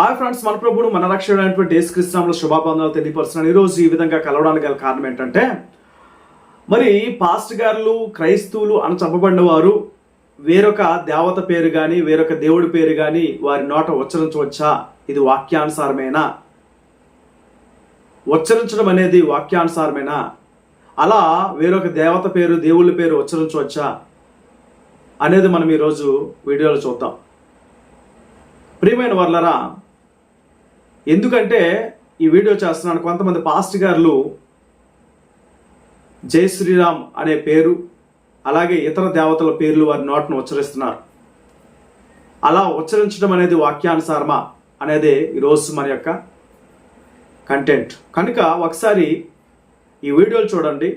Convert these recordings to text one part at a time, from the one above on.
Hi friends మన ప్రభుడు మన రక్షణటువంటి యేసుక్రీస్తునామలో శుభాబంధాలు తెలియపరుస్తున్నాను. ఈరోజు ఈ విధంగా కలవడానికి గల కారణం ఏంటంటే మరి పాస్ట్ గారులు క్రైస్తవులు అని చెప్పబడిన వారు వేరొక దేవత పేరు కానీ వేరొక దేవుడి పేరు కానీ వారి నోట ఉచ్చరించవచ్చా? ఇది వాక్యానుసారమేనా? ఉచ్చరించడం అనేది వాక్యానుసారమేనా? అలా వేరొక దేవత పేరు దేవుళ్ళ పేరు ఉచ్చరించవచ్చా? అనేది మనం ఈరోజు వీడియోలో చూద్దాం. ప్రియమైన వర్లరా ఎందుకంటే ఈ వీడియో చేస్తున్నాను కొంతమంది పాస్ట్ గారులు జై శ్రీరామ్ అనే పేరు అలాగే ఇతర దేవతల పేర్లు వారి నోటను ఉచ్చరిస్తున్నారు. అలా ఉచ్చరించడం అనేది వాక్యానుసారమా అనేది ఈరోజు మన యొక్క కంటెంట్ కనుక ఒకసారి ఈ వీడియోలు చూడండి.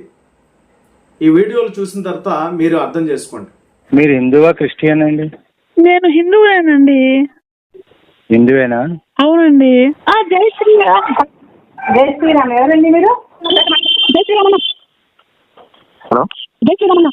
ఈ వీడియోలు చూసిన తర్వాత మీరు అర్థం చేసుకోండి. మీరు హిందువా క్రిస్టియన్ అండి? నేను హిందువులేనండి హిందువేనా? అవునండి. ఆ జై శ్రీరామ్. జై శ్రీరామ్. ఎవరండి మీరు? జై శ్రీరామన్న. హలో. జై శ్రీరామన్న.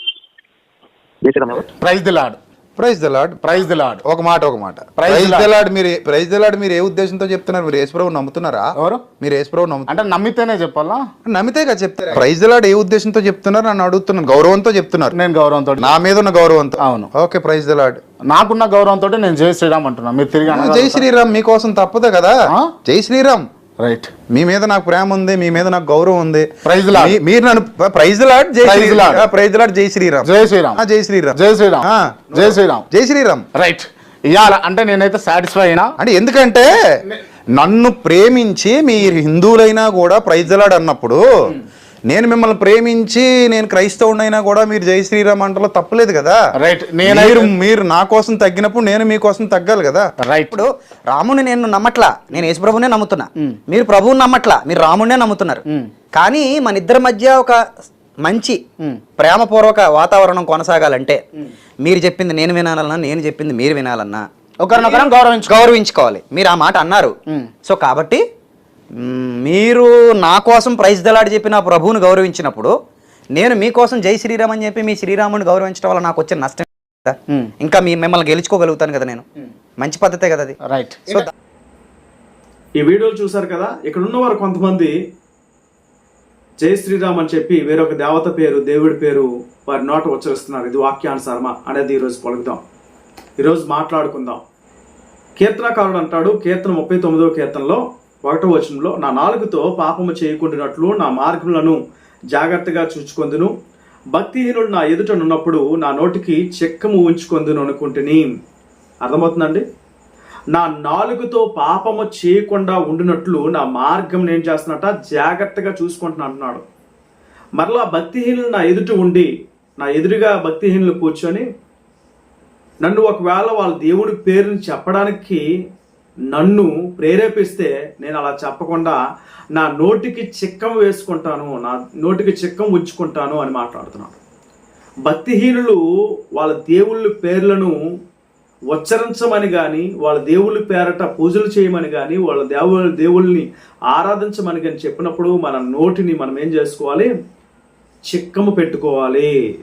జై శ్రీరామ్ ఎవరు? Praise the lord praise the lord praise the lord ఒక మాట ఒక మాట. ప్రైజ్. ద లాడ్ మీరు ప్రైజ్ ద లాడ్ మీరు ఏ ఉద్దేశంతో చెప్తున్నారు? మీరు యేసుప్రభు నమ్ముతున్నారా? ఎవరు? మీరు యేసుప్రభు నమ్ముతున్నారు అంటే నమ్మితేనే చెప్పాలా? నమ్మితే కదా చెప్తారు. ప్రైజ్ ద లాడ్ ఏ ఉద్దేశంతో చెప్తున్నారు? నన్ను అడుగుతున్నాను గౌరవంతో చెప్తున్నారు. నేను గౌరవంతో నా మీద ఉన్న గౌరవంతో. అవును. ఓకే ప్రైజ్ ద లాడ్ నాకున్న గౌరవంతో నేను జై శ్రీరామ్ అంటున్నా. మీరు తిరిగి జై శ్రీరామ్ మీకోసం తప్పదు కదా? ఆ? జై శ్రీరామ్. రైట్ మీ మీద నాకు ప్రేమ ఉంది మీ మీద నాకు గౌరవం ఉంది. Praise the Lord. మీ- మీరు నన్ను praise lord Jai Praise the Lord. Sriram praise lord Jai Sriram. Jai Sriram. ఆ, జై శ్రీరామ్. జై శ్రీరామ్. ఆ. జై శ్రీరామ్. జై శ్రీరామ్. రైట్ ఇవాళ అంటే నేనైతే సాటిస్ఫై అయినా అంటే ఎందుకంటే నన్ను ప్రేమించి మీరు హిందువులైనా కూడా ప్రైజ్లాడ్ అన్నప్పుడు నేను మిమ్మల్ని ప్రేమించి నేను క్రైస్తవుడైనా కూడా మీరు జై శ్రీరామ్ అంటలో తప్పలేదు కదా. రైట్ మీరు నేను మీరు నా కోసం తగ్గినప్పుడు నేను మీకోసం తగ్గాలి కదా. రైట్ ఇప్పుడు రాముని నేను నమ్మట్లా. నేను యేసుప్రభునే నమ్ముతున్నా. మీరు ప్రభువుని నమ్మట్లా. మీరు రాముడినే నమ్ముతున్నారు. కానీ మన ఇద్దరి మధ్య ఒక మంచి ప్రేమపూర్వక వాతావరణం కొనసాగాలంటే మీరు చెప్పింది నేను వినాలన్నా నేను చెప్పింది మీరు వినాలన్నా ఒకరినొకరం గౌరవించు గౌరవించుకోవాలి. మీరు ఆ మాట అన్నారు. సో కాబట్టి మీరు నా కోసం ప్రైజ్ దలాడి చెప్పి నా ప్రభువుని గౌరవించినప్పుడు నేను మీకోసం జై శ్రీరామ్ అని చెప్పి మీ శ్రీరాముని గౌరవించడం వల్ల నాకు వచ్చే నష్టం కదా? ఇంకా మీ మిమ్మల్ని గెలుచుకోగలుగుతాను కదా నేను. మంచి పద్ధతే కదా అది. రైట్ సో ఈ వీడియోలు చూశారు కదా ఇక్కడ ఉన్నవారు కొంతమంది జై శ్రీరామ్ అని చెప్పి వేరొక దేవత పేరు దేవుడి పేరు వారి నోట ఉచ్చరిస్తున్నారు. ఇది వాక్యానుసారమా అనేది ఈరోజు పలుకుదాం. ఈరోజు మాట్లాడుకుందాం. కీర్తనకారుడు అంటాడు కీర్తన ముప్పై తొమ్మిదో కీర్తనలో ఒకటో వచనంలో నా నాలుగుతో పాపము చేయకుండానట్లు నా మార్గములను జాగ్రత్తగా చూచుకొందును. భక్తిహీనుడు నా ఎదుటనున్నప్పుడు నా నోటికి చెక్కము ఉంచుకొందును అనుకుంటుని. అర్థమవుతుందండి? నా నాలుగుతో పాపము చేయకుండా ఉండినట్లు నా మార్గం నేను చేస్తున్నట్ట జాగ్రత్తగా చూసుకుంటున్నా అంటున్నాడు. మరలా భక్తిహీనులు నా ఎదుట ఉండి నా ఎదురుగా భక్తిహీనులు కూర్చొని నన్ను ఒకవేళ వాళ్ళ దేవుడి పేరుని చెప్పడానికి నన్ను ప్రేరేపిస్తే నేను అలా చెప్పకుండా నా నోటికి చిక్కం వేసుకుంటాను నా నోటికి చిక్కం ఉంచుకుంటాను అని మాట్లాడుతున్నాడు. భక్తిహీనులు వాళ్ళ దేవుళ్ళ పేర్లను ఉచ్చరించమని కానీ వాళ్ళ దేవుళ్ళ పేరట పూజలు చేయమని కానీ వాళ్ళ దేవుళ్ళ దేవుళ్ళని ఆరాధించమని కానీ చెప్పినప్పుడు మన నోటిని మనం ఏం చేసుకోవాలి? చిక్కము పెట్టుకోవాలి.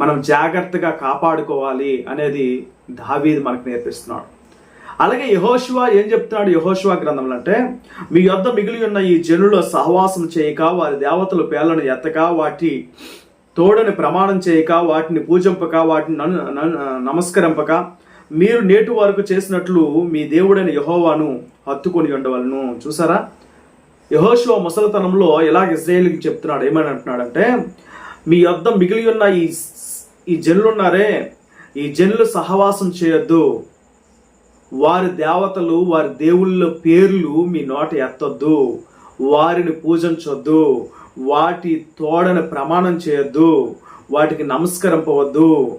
మనం జాగ్రత్తగా కాపాడుకోవాలి అనేది దావీది మనకు నేర్పిస్తున్నాడు. అలాగే యహోశివ ఏం చెప్తున్నాడు? యహోశివ గ్రంథంలో అంటే మీ యొద్ద మిగిలి ఉన్న ఈ జనుల సహవాసం చేయక వారి దేవతల పేర్లను ఎత్తక వాటి తోడని ప్రమాణం చేయక వాటిని పూజింపక వాటిని నన్ను- నమస్కరింపక మీరు నేటి వరకు చేసినట్లు మీ దేవుడైన యహోవాను హత్తుకొని ఉండవలను. చూసారా? యహోశివ ముసలితనంలో ఇలాగ ఇజ్రాయేల్కి చెప్తున్నాడు. ఏమని అంటున్నాడంటే మీ యొద్ద మిగిలి ఉన్న ఈ ఈ జనులున్నారే ఈ జనులు సహవాసం చేయొద్దు. వారి దేవతలు వారి దేవుళ్ళ పేర్లు మీ నోట ఎత్తొద్దు. వారిని పూజించొద్దు. వాటి తోడని ప్రమాణం చేయొద్దు. వాటికి నమస్కరింపవద్దు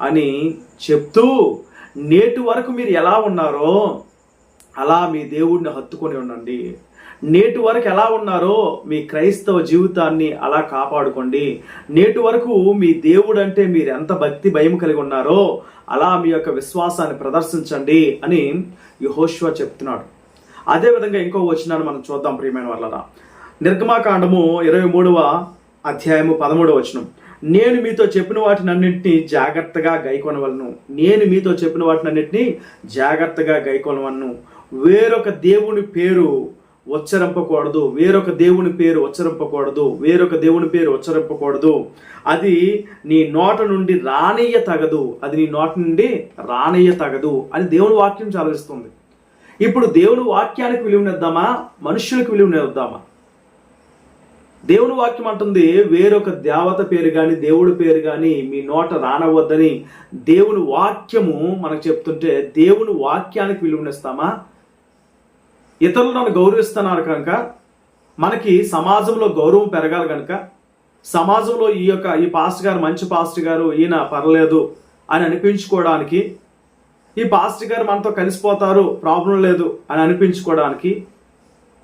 అని చెప్తూ నేటి వరకు మీరు ఎలా ఉన్నారో అలా మీ దేవుడిని హత్తుకొని ఉండండి. నేటి వరకు ఎలా ఉన్నారో మీ క్రైస్తవ జీవితాన్ని అలా కాపాడుకోండి. నేటి వరకు మీ దేవుడు అంటే మీరు ఎంత భక్తి భయం కలిగి ఉన్నారో అలా మీ యొక్క విశ్వాసాన్ని ప్రదర్శించండి అని యహోష్వ చెప్తున్నాడు. అదేవిధంగా ఇంకో వచనాన్ని మనం చూద్దాం ప్రియమైన వాళ్ళరా. నిర్గమాకాండము ఇరవై మూడవ అధ్యాయము పదమూడవ వచనం. నేను మీతో చెప్పిన వాటినన్నింటినీ జాగ్రత్తగా గైకొనవలను. నేను మీతో చెప్పిన వాటినన్నింటినీ జాగ్రత్తగా గైకొనవలను. వేరొక దేవుని పేరు ఉచ్చరింపకూడదు వేరొక దేవుని పేరు ఉచ్చరింపకూడదు వేరొక దేవుని పేరు ఉచ్చరింపకూడదు అది నీ నోట నుండి రానయ్య తగదు. అది నీ నోట నుండి రానయ్య తగదు. అని దేవుని వాక్యం చదివిస్తుంది ఇప్పుడు దేవుని వాక్యానికి విలువనిద్దామా మనుష్యులకు విలువనిద్దామా దేవుని వాక్యం అంటుంది వేరొక దేవత పేరు కానీ దేవుడి పేరు కానీ మీ నోట రానవద్దని దేవుని వాక్యము మనకు చెప్తుంటే దేవుని వాక్యానికి విలువనిస్తామా ఇతరులు నన్ను గౌరవిస్తున్నారు కనుక మనకి సమాజంలో గౌరవం పెరగాలి కనుక సమాజంలో ఈ యొక్క ఈ పాస్ట్ గారు మంచి పాస్ట్ గారు ఈయన పర్లేదు అని అనిపించుకోవడానికి ఈ పాస్ట్ గారు మనతో కలిసిపోతారు ప్రాబ్లం లేదు అని అనిపించుకోవడానికి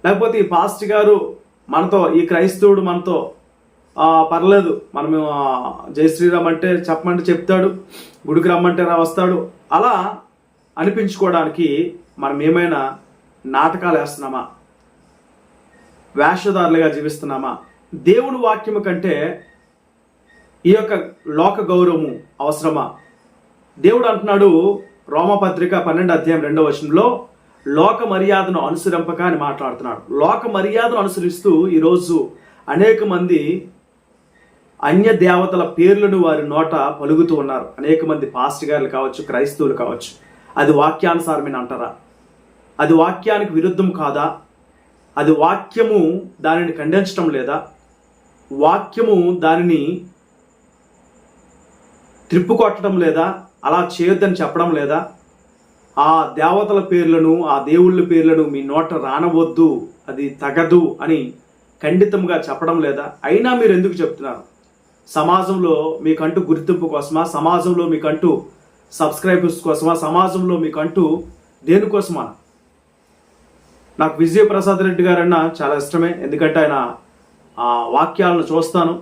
లేకపోతే ఈ పాస్ట్ గారు మనతో ఈ క్రైస్తవుడు మనతో పర్లేదు మనం జై శ్రీరామ్ అంటే చెప్పమంటే చెప్తాడు గుడికి రమ్మంటే రా వస్తాడు అలా అనిపించుకోవడానికి మనం ఏమైనా నాటకాలు వేస్తున్నామా? వేషధారులుగా జీవిస్తున్నామా? దేవుని వాక్యము కంటే ఈ యొక్క లోక గౌరవము అవసరమా? దేవుడు అంటున్నాడు రోమపత్రిక పన్నెండు అధ్యాయం రెండవ వచనంలో లోక మర్యాదను అనుసరింపక అని మాట్లాడుతున్నాడు. లోక మర్యాదను అనుసరిస్తూ ఈరోజు అనేక మంది అన్య దేవతల పేర్లను వారి నోట పలుకుతూ ఉన్నారు. అనేక మంది పాస్టర్ గారులు కావచ్చు క్రైస్తవులు కావచ్చు. అది వాక్యానుసారమైన అంటారా అది వాక్యానికి విరుద్ధం కాదా? అది వాక్యము దానిని ఖండించటం లేదా? వాక్యము దానిని త్రిప్పుకొట్టడం లేదా? అలా చేయొద్దని చెప్పడం లేదా? ఆ దేవతల పేర్లను ఆ దేవుళ్ళ పేర్లను మీ నోట రానవద్దు అది తగదు అని ఖండితంగా చెప్పడం లేదా? అయినా మీరు ఎందుకు చెప్తున్నారు? సమాజంలో మీకంటూ గుర్తింపు కోసమా? సమాజంలో మీకంటూ సబ్స్క్రైబర్స్ కోసమా? సమాజంలో మీకంటూ దేనికోసమా నాకు విజయ ప్రసాద్ రెడ్డి గారన్న చాలా ఇష్టమే. ఎందుకంటే ఆయన ఆ వాక్యాలను చూస్తాను.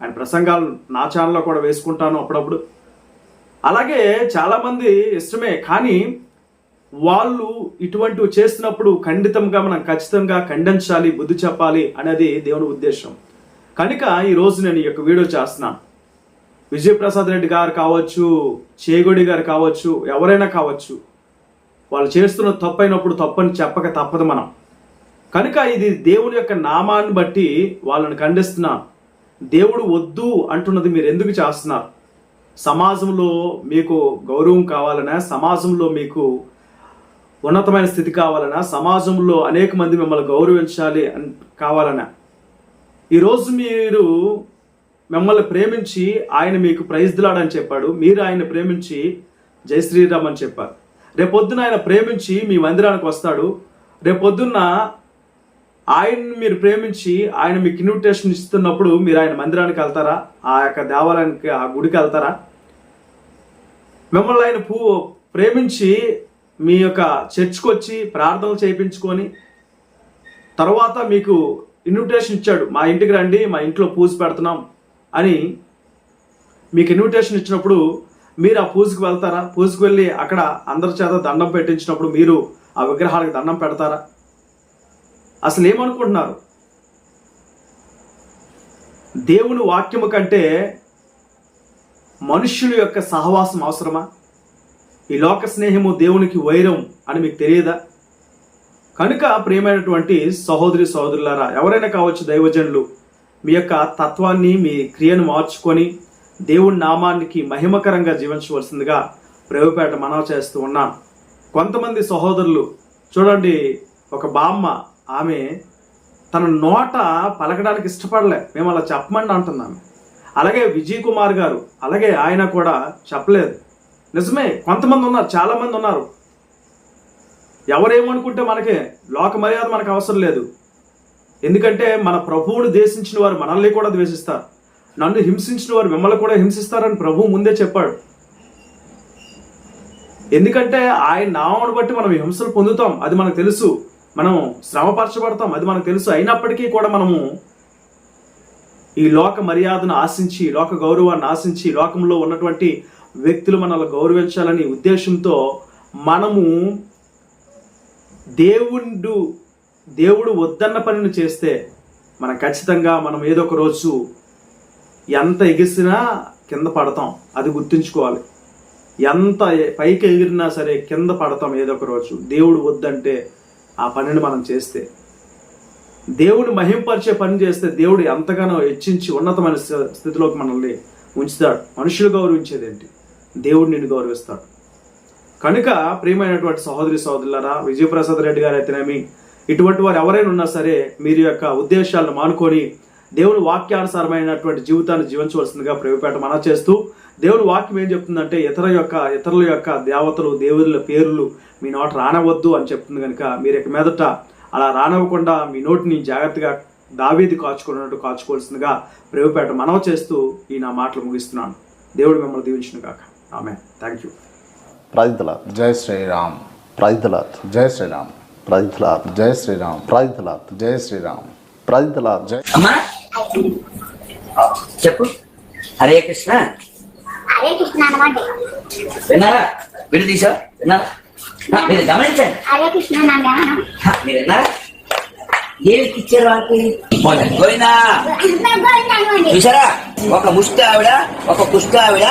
ఆయన ప్రసంగాలు నా ఛానల్లో కూడా వేసుకుంటాను అప్పుడప్పుడు. అలాగే చాలామంది ఇష్టమే. కానీ వాళ్ళు ఇటువంటివి చేస్తున్నప్పుడు ఖండితంగా మనం ఖచ్చితంగా ఖండించాలి బుద్ధి చెప్పాలి అనేది దేవుని ఉద్దేశం. కనుక ఈరోజు నేను ఈ యొక్క వీడియో చేస్తున్నాను. విజయప్రసాద్ రెడ్డి గారు కావచ్చు చేగొడి గారు కావచ్చు ఎవరైనా కావచ్చు వాళ్ళు చేస్తున్న తప్పు అయినప్పుడు తప్పని చెప్పక తప్పదు మనం. కనుక ఇది దేవుని యొక్క నామాన్ని బట్టి వాళ్ళని ఖండిస్తున్నాం దేవుడు వద్దు అంటున్నది మీరు ఎందుకు చేస్తున్నారు? సమాజంలో మీకు గౌరవం కావాలనా? సమాజంలో మీకు ఉన్నతమైన స్థితి కావాలనా? సమాజంలో అనేక మంది మిమ్మల్ని గౌరవించాలి అని కావాలనా? ఈరోజు మీరు మిమ్మల్ని ప్రేమించి ఆయన మీకు ప్రైజ్ దిలాడని చెప్పాడు. మీరు ఆయన ప్రేమించి జై శ్రీరామ్ అని చెప్పారు. రేపొద్దున ఆయన ప్రేమించి మీ మందిరానికి వస్తాడు. రేపొద్దున్న ఆయన్ని మీరు ప్రేమించి ఆయన మీకు ఇన్విటేషన్ ఇస్తున్నప్పుడు మీరు ఆయన మందిరానికి వెళ్తారా? ఆ యొక్క దేవాలయానికి ఆ గుడికి వెళ్తారా? మిమ్మల్ని ఆయన పూ ప్రేమించి మీ యొక్క చర్చ్కి వచ్చి ప్రార్థనలు చేయించుకొని తర్వాత మీకు ఇన్విటేషన్ ఇచ్చాడు. మా ఇంటికి రండి మా ఇంట్లో పూజ పెడుతున్నాం అని మీకు ఇన్విటేషన్ ఇచ్చినప్పుడు మీరు ఆ పూజకు వెళ్తారా? పూజకు వెళ్ళి అక్కడ అందరి చేత దండం పెట్టించినప్పుడు మీరు ఆ విగ్రహాలకు దండం పెడతారా? అసలు ఏమనుకుంటున్నారు? దేవుని వాక్యము కంటే మనుష్యుల యొక్క సహవాసం అవసరమా? ఈ లోక స్నేహము దేవునికి వైరం అని మీకు తెలియదా? కనుక ప్రియమైనటువంటి సహోదరి సహోదరులారా ఎవరైనా కావచ్చు దైవజనులు మీ యొక్క తత్వాన్ని మీ క్రియను మార్చుకొని దేవుని నామానికి మహిమకరంగా జీవించవలసిందిగా ప్రేమపేట మనవి చేస్తూ ఉన్నాను కొంతమంది సహోదరులు చూడండి ఒక బామ్మ ఆమె తన నోట పలకడానికి ఇష్టపడలే. మేము అలా చెప్పమండి అంటున్నాము. అలాగే విజయ్ కుమార్ గారు అలాగే ఆయన కూడా చెప్పలేదు. నిజమే కొంతమంది ఉన్నారు చాలామంది ఉన్నారు. ఎవరేమనుకుంటే మనకే లోక మర్యాద మనకు అవసరం లేదు. ఎందుకంటే మన ప్రభువును దేశించిన వారు మనల్ని కూడా ద్వేషిస్తారు. నన్ను హింసించిన వారు మిమ్మల్ని కూడా హింసిస్తారని ప్రభు ముందే చెప్పాడు. ఎందుకంటే ఆయన నామను బట్టి మనం హింసలు పొందుతాం అది మనకు తెలుసు. మనం శ్రమపరచబడతాం అది మనకు తెలుసు. అయినప్పటికీ కూడా మనము ఈ లోక మర్యాదను ఆశించి లోక గౌరవాన్ని ఆశించి లోకంలో ఉన్నటువంటి వ్యక్తులు మనల్ని గౌరవించాలని ఉద్దేశంతో మనము దేవుడు దేవుడు వద్దన్న పనిని చేస్తే మనం ఖచ్చితంగా మనం ఏదో ఒక రోజు ఎంత ఎగిసినా కింద పడతాం అది గుర్తుంచుకోవాలి. ఎంత పైకి ఎగిరినా సరే కింద పడతాం ఏదో ఒక రోజు. దేవుడు వద్దంటే ఆ పనిని మనం చేస్తే. దేవుడు మహింపరిచే పని చేస్తే దేవుడు ఎంతగానో హెచ్చించి ఉన్నతమైన స్థితిలోకి మనల్ని ఉంచుతాడు. మనుషులు గౌరవించేదేంటి? దేవుడు నిన్ను గౌరవిస్తాడు. కనుక ప్రియమైనటువంటి సహోదరి సహోదరులారా విజయప్రసాద్ రెడ్డి గారు అయితేనేమి ఇటువంటి వారు ఎవరైనా ఉన్నా సరే మీరు యొక్క ఉద్దేశాలను మానుకొని దేవుని వాక్యానుసారమైనటువంటి జీవితాన్ని జీవించవలసిందిగా ప్రేమపేట మన చేస్తూ దేవుని వాక్యం ఏం చెప్తుందంటే ఇతర యొక్క ఇతరుల యొక్క దేవతలు దేవుళ్ళ పేర్లు మీ నోట రానవద్దు అని చెప్తుంది కనుక మీరు ఇక మీదట అలా రానవ్వకుండా మీ నోటిని జాగ్రత్తగా దావీది కాచుకున్నట్టు కాచుకోవాల్సిందిగా ప్రేమపేట మనవ చేస్తూ ఈ నా మాటలు ముగిస్తున్నాను. దేవుడు మిమ్మల్ని దీవించిన కాక ఆమె థ్యాంక్ యూ ప్రైజ్లాత్ జై శ్రీరామ్. ప్రైజ్లాత్ జై శ్రీరామ్. ప్రైజ్లాత్ జై శ్రీరామ్. ప్రైజ్లాత్ జై శ్రీరామ్. ప్రైజ్లాత్ జై అమ్మా! చెప్పు. హరే కృష్ణ. హరే కృష్ణ అనమాట విన్నారా? విడు తీసా? విన్నారా? మీరు గమనించండి. హరే కృష్ణ మీరు విన్నారా? ఏమి ఇచ్చారు వాళ్ళకి? చూసారా? ఒక ముష్టి ఆవిడ ఒక కుష్టి ఆవిడ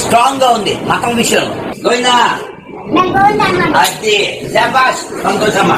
స్ట్రాంగ్గా ఉంది మతం విషయంలో. గోవింద అది శాబాష్ సంతోషమ్మా.